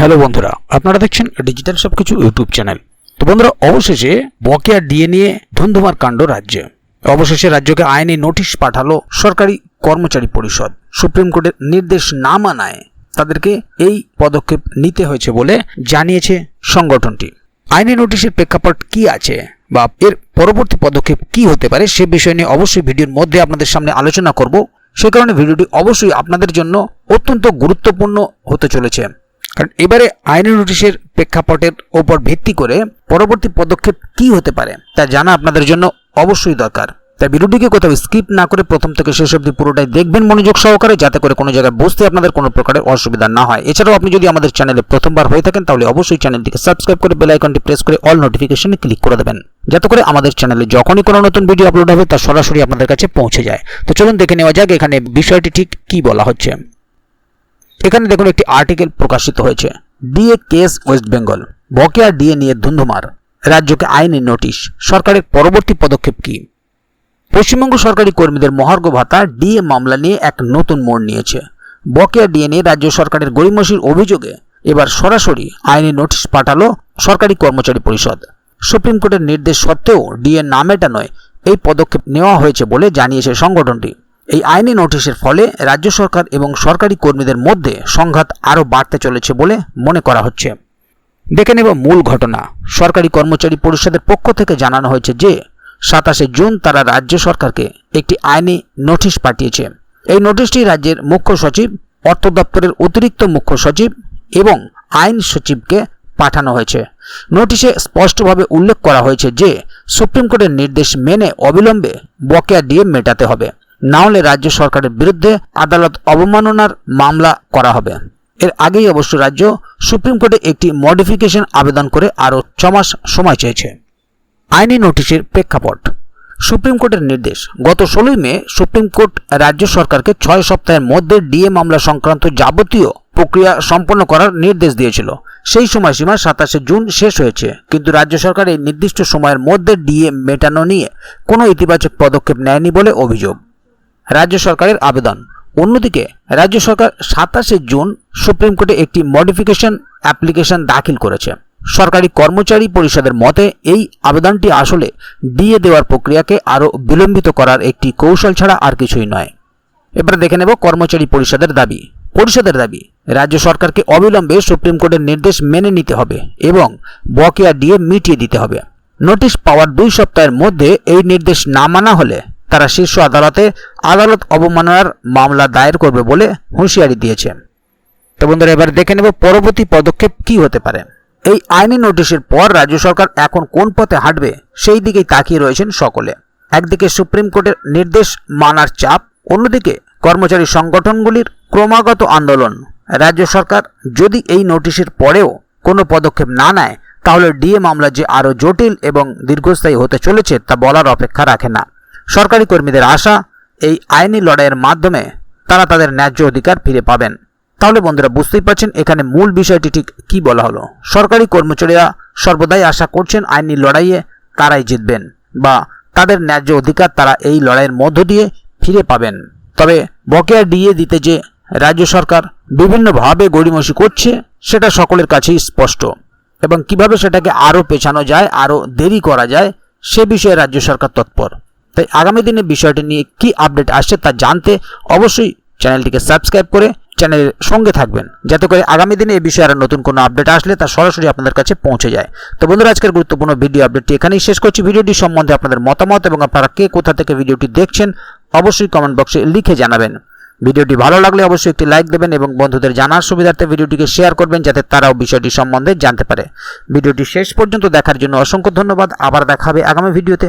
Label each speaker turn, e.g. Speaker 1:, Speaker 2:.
Speaker 1: Hello বন্ধুরা, আপনারা দেখছেন ডিজিটাল সবকিছু ইউটিউব চ্যানেল। তো বন্ধুরা, অবশেষে বকেয়া ডিএ নিয়ে ধুন্ধুমার কাণ্ড রাজ্যে। অবশেষে রাজ্যকে আইনি নোটিশ পাঠালো সরকারি কর্মচারী পরিষদ। সুপ্রিম কোর্টের নির্দেশ না মানায় তাদেরকে এই পদক্ষেপ নিতে হয়েছে বলে জানিয়েছে সংগঠনটি। আইনি নোটিশের প্রেক্ষাপট কি আছে বা এর পরবর্তী পদক্ষেপ কি হতে পারে সে বিষয় নিয়ে অবশ্যই ভিডিওর মধ্যে আপনাদের সামনে আলোচনা করব। সে কারণে ভিডিওটি অবশ্যই আপনাদের জন্য অত্যন্ত গুরুত্বপূর্ণ হতে চলেছে। কারণ এবারে আইনি নোটিশের প্রেক্ষাপটের ওপর ভিত্তি করে পরবর্তী পদক্ষেপ কি হতে পারে, তা জানা আপনাদের জন্য অবশ্যই দরকার। তাই ভিডিওটিকে কোথাও স্কিপ না করে প্রথম থেকে শেষ অবধি পুরোটাই দেখবেন মনোযোগ সহকারে, যাতে করে কোনো জায়গায় বুঝতে আপনাদের কোনো প্রকারের অসুবিধা না হয়। এছাড়াও আপনি যদি আমাদের চ্যানেলে প্রথমবার হয়ে থাকেন, তাহলে অবশ্যই চ্যানেলটিকে সাবস্ক্রাইব করে বেল আইকনটি প্রেস করে অল নোটিফিকেশনে ক্লিক করে দেবেন, যাতে করে আমাদের চ্যানেলে যখনই কোনো নতুন ভিডিও আপলোড হবে, তা সরাসরি আপনাদের কাছে পৌঁছে যায়। তো চলুন দেখে নেওয়া যাক এখানে বিষয়টি ঠিক কি বলা হচ্ছে। এখানে দেখুন একটি আর্টিকেল প্রকাশিত হয়েছে। ডিএ কেস ওয়েস্ট বেঙ্গল বকেয়া ডিএ নিয়ে ধুন্ধুমার। রাজ্যকে আইনি নোটিশ সরকারের পরবর্তী পদক্ষেপ কি? পশ্চিমবঙ্গ সরকারি কর্মীদের মহার্ঘ ভাতা ডিএ মামলা নিয়ে এক নতুন মোড় নিয়েছে। বকেয়া ডিএ নিয়ে রাজ্য সরকারের গরিমসির অভিযোগে এবার সরাসরি আইনি নোটিশ পাঠালো সরকারি কর্মচারী পরিষদ। সুপ্রিম কোর্টের নির্দেশ সত্ত্বেও ডিএ না মেটানোয় এই পদক্ষেপ নেওয়া হয়েছে বলে জানিয়েছে সংগঠনটি। এই আইনি নোটিশের ফলে রাজ্য সরকার এবং সরকারি কর্মীদের মধ্যে সংঘাত আরও বাড়তে চলেছে বলে মনে করা হচ্ছে। দেখে নেব মূল ঘটনা। সরকারি কর্মচারী পরিষদের পক্ষ থেকে জানানো হয়েছে যে, সাতাশে জুন তারা রাজ্য সরকারকে একটি আইনি নোটিশ পাঠিয়েছে। এই নোটিশটি রাজ্যের মুখ্য সচিব, অর্থ দপ্তরের অতিরিক্ত মুখ্য সচিব এবং আইন সচিবকে পাঠানো হয়েছে। নোটিশে স্পষ্টভাবে উল্লেখ করা হয়েছে যে, সুপ্রিম কোর্টের নির্দেশ মেনে অবিলম্বে বকেয়া ডিএ মেটাতে হবে। না হলে রাজ্য সরকারের বিরুদ্ধে আদালত অবমাননার মামলা করা হবে। এর আগেই অবশ্য রাজ্য সুপ্রিম কোর্টে একটি মডিফিকেশন আবেদন করে আরও ছমাস সময় চেয়েছে। আইনি নোটিশের প্রেক্ষাপট। সুপ্রিম কোর্টের নির্দেশ। গত ষোলোই মে সুপ্রিম কোর্ট রাজ্য সরকারকে ছয় সপ্তাহের মধ্যে ডিএ মামলা সংক্রান্ত যাবতীয় প্রক্রিয়া সম্পন্ন করার নির্দেশ দিয়েছিল। সেই সময়সীমা সাতাশে জুন শেষ হয়েছে। কিন্তু রাজ্য সরকার এই নির্দিষ্ট সময়ের মধ্যে ডিএ মেটানো নিয়ে কোনো ইতিবাচক পদক্ষেপ নেয়নি বলে অভিযোগ। রাজ্য সরকারের আবেদন। অন্যদিকে, রাজ্য সরকার সাতাশে জুন সুপ্রিম কোর্টে একটি মডিফিকেশন অ্যাপ্লিকেশন দাখিল করেছে। সরকারি কর্মচারী পরিষদের মতে, এই আবেদনটি আসলে ডিএ দেওয়ার প্রক্রিয়াকে আরও বিলম্বিত করার একটি কৌশল ছাড়া আর কিছুই নয়। এবার দেখে নেব কর্মচারী পরিষদের দাবি। পরিষদের দাবি, রাজ্য সরকারকে অবিলম্বে সুপ্রিম কোর্টের নির্দেশ মেনে নিতে হবে এবং বকেয়া ডিএ মিটিয়ে দিতে হবে। নোটিশ পাওয়ার দুই সপ্তাহের মধ্যে এই নির্দেশ না মানা হলে তারা শীর্ষ আদালতে আদালত অবমাননার মামলা দায়ের করবে বলে হুঁশিয়ারি দিয়েছে তো বন্ধুরা, এবার দেখে নেব পরবর্তী পদক্ষেপ কি হতে পারে। এই আইনি নোটিশের পর রাজ্য সরকার এখন কোন পথে হাঁটবে সেই দিকেই তাকিয়ে রয়েছেন সকলে। একদিকে সুপ্রিম কোর্টের নির্দেশ মানার চাপ, অন্যদিকে কর্মচারী সংগঠনগুলির ক্রমাগত আন্দোলন। রাজ্য সরকার যদি এই নোটিশের পরেও কোনো পদক্ষেপ না নেয়, তাহলে ডিএ মামলা যে আরও জটিল এবং দীর্ঘস্থায়ী হতে চলেছে তা বলার অপেক্ষা রাখে না। সরকারি কর্মীদের আশা এই আইনি লড়াইয়ের মাধ্যমে তারা তাদের ন্যায্য অধিকার ফিরে পাবেন। তাহলে বন্ধুরা, বুঝতেই পারছেন এখানে মূল বিষয়টি ঠিক কি বলা হলো? সরকারি কর্মচারীরা সর্বদাই আশা করছেন আইনি লড়াইয়ে তারাই জিতবেন বা তাদের ন্যায্য অধিকার তারা এই লড়াইয়ের মধ্য দিয়ে ফিরে পাবেন। তবে বকেয়া ডিএ দিতে যে রাজ্য সরকার বিভিন্নভাবে গড়িমসি করছে, সেটা সকলের কাছেই স্পষ্ট। এবং কীভাবে সেটাকে আরও পেছানো যায়, আরও দেরি করা যায়, সে বিষয়ে রাজ্য সরকার তৎপর। তাই আগামী দিনে বিষয়টি নিয়ে কি আপডেট আসছে তা জানতে অবশ্যই চ্যানেলটিকে সাবস্ক্রাইব করে চ্যানেলের সঙ্গে থাকবেন, যাতে করে আগামী দিনে এই বিষয়ে আর নতুন কোনো আপডেট আসলে তা সরাসরি আপনাদের কাছে পৌঁছে যায়। তো বন্ধুরা, আজকের গুরুত্বপূর্ণ ভিডিও আপডেটটি এখানেই শেষ করছি। ভিডিওটি সম্বন্ধে আপনাদের মতামত এবং আপনারা কে কোথা থেকে ভিডিওটি দেখছেন অবশ্যই কমেন্ট বক্সে লিখে জানাবেন। ভিডিওটি ভালো লাগলে অবশ্যই একটি লাইক দেবেন এবং বন্ধুদের জানার সুবিধার্থে ভিডিওটিকে শেয়ার করবেন যাতে তারাও বিষয়টি সম্বন্ধে জানতে পারে। ভিডিওটি শেষ পর্যন্ত দেখার জন্য অসংখ্য ধন্যবাদ। আবার দেখা হবে আগামী ভিডিওতে।